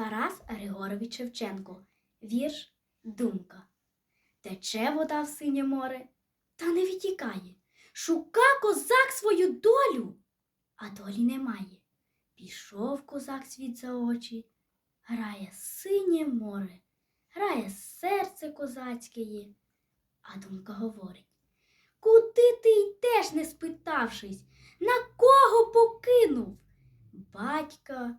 Тарас Григорович Шевченко. Вірш Думка. Тече вода в синє море, та не відтікає. Шука козак свою долю, а долі немає. Пішов козак світ за очі, грає синє море, грає серце козацьке є. А думка говорить: Куди ти йдеш, не спитавшись, на кого покинув? Батька,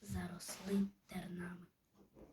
заросли.